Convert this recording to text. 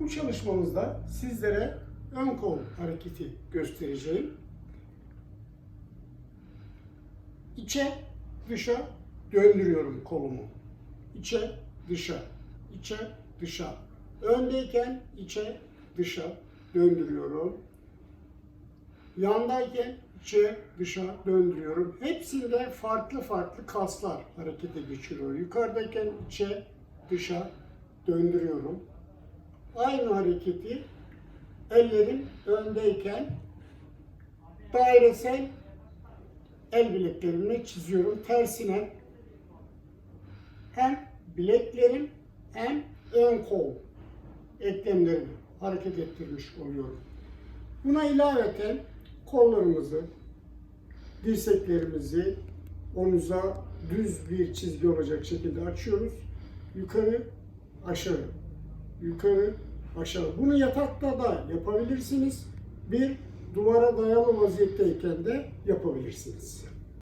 Bu çalışmamızda sizlere ön kol hareketi göstereceğim. İçe, dışa döndürüyorum kolumu. İçe, dışa, içe, dışa. Öndeyken içe, dışa döndürüyorum. Yandayken içe, dışa döndürüyorum. Hepsinde farklı farklı kaslar harekete geçiriyor. Yukarıdayken içe, dışa döndürüyorum. Aynı hareketi ellerim öndeyken dairesel el bileklerimle çiziyorum. Tersine hem bileklerim hem ön kol eklemlerimi hareket ettirmiş oluyorum. Buna ilaveten kollarımızı, dirseklerimizi omuza düz bir çizgi olacak şekilde açıyoruz. Yukarı, aşağı, yukarı, aşağı. Bunu yatakta da yapabilirsiniz. Bir duvara dayalı vaziyetteyken de yapabilirsiniz.